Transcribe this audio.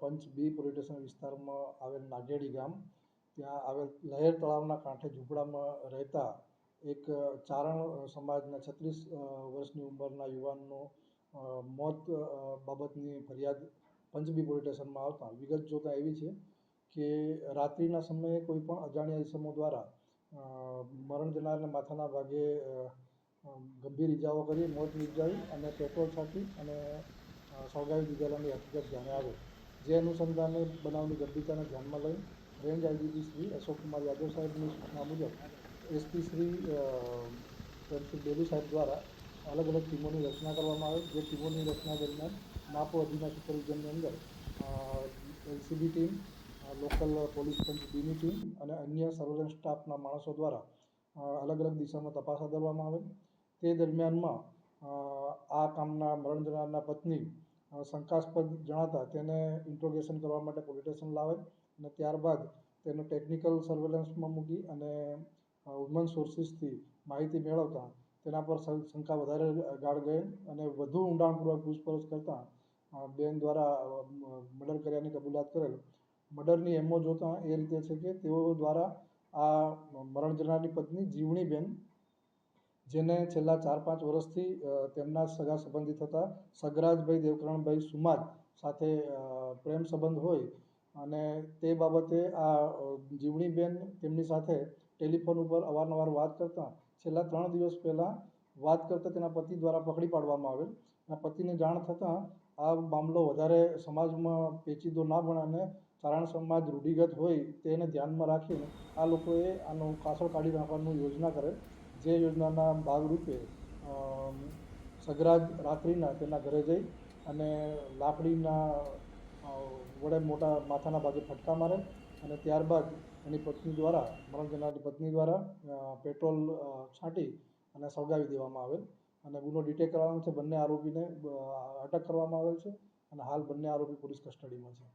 પંચ બી police station વિસ્તારમાં આવેલ નાગેડી ગામ. ત્યાં આવેલ લહેર તળાવના કાંઠે ઝૂંપડામાં રહેતા એક ચારણ સમાજના છત્રીસ વર્ષની ઉંમરના યુવાનનું મોત બાબતની ફરિયાદ પંચ બી પોલીસ સ્ટેશનમાં આવતા વિગત જોતાં એવી છે કે રાત્રિના સમયે કોઈપણ અજાણ્યા ઇસમો દ્વારા મરણ જનારને માથાના ભાગે ગંભીર ઇજાઓ કરી, મોત નિપજાવી અને પેટ્રોલ છાંટી અને સળગાવી દીધેલાની હકીકત ધ્યાને આવે. જે અનુસંધાને બનાવની ગંભીરતાને ધ્યાનમાં લઈ રેન્જ આઈજીપી શ્રી અશોકકુમાર યાદવ સાહેબની સૂચના મુજબ, એસપી શ્રી શ્રી બેબી સાહેબ દ્વારા અલગ અલગ ટીમોની રચના કરવામાં આવે. જે ટીમોની રચના દરમિયાન માપો અધીના સુપરવિઝનની અંદર એલસીબી ટીમ લોકલ પોલીસ બીની ટીમ અને અન્ય સર્વેલન્સ સ્ટાફના માણસો દ્વારા અલગ અલગ દિશામાં તપાસ આદરવામાં આવે. તે દરમિયાનમાં આ કામના મરણ જનારના પત્ની શંકાસ્પદ જણાતા તેને ઇન્ટ્રોગેશન કરવા માટે પોલીસ સ્ટેશન લાવે અને ત્યારબાદ તેને ટેકનિકલ સર્વેલન્સમાં મૂકી અને હ્યુમન સોર્સિસથી માહિતી મેળવતા તેના પર શંકા વધારે ગાળ ગયેલ અને વધુ ઊંડાણપૂર્વક પૂછપરછ કરતાં બેન દ્વારા મર્ડર કર્યાની કબૂલાત કરેલ. મર્ડરની એમો જોતાં એ રીતે છે કે તેઓ દ્વારા આ મરણ જનારની પત્ની જીવણીબેન જેને છેલ્લા ચાર પાંચ વર્ષથી તેમના સગા સંબંધી થતા સગરાજભાઈ દેવકરણભાઈ સુમાજ સાથે પ્રેમ સંબંધ હોય અને તે બાબતે આ જીવણીબેન તેમની સાથે ટેલિફોન ઉપર અવારનવાર વાત કરતાં, છેલ્લા ત્રણ દિવસ પહેલાં વાત કરતાં તેના પતિ દ્વારા પકડી પાડવામાં આવેલ. અને પતિને જાણ થતાં આ મામલો વધારે સમાજમાં પેચીદો ના બને અને ચારણ સમાજ રૂઢિગત હોય તેને ધ્યાનમાં રાખીને આ લોકોએ આનો કાસળ કાઢી નાખવાનું યોજના કરેલ. જે યોજનાના ભાગરૂપે સગરાજ રાત્રિના તેના ઘરે જઈ અને લાકડીના વડે મોટા માથાના ભાગે ફટકા મારે અને ત્યારબાદ એની પત્ની દ્વારા, મરણ જનારની પત્ની દ્વારા પેટ્રોલ છાંટી અને સળગાવી દેવામાં આવેલ. અને ગુનો ડિટેક કરવાનો છે. બંને આરોપીને અટક કરવામાં આવેલ છે અને હાલ બંને આરોપી પોલીસ કસ્ટડીમાં છે.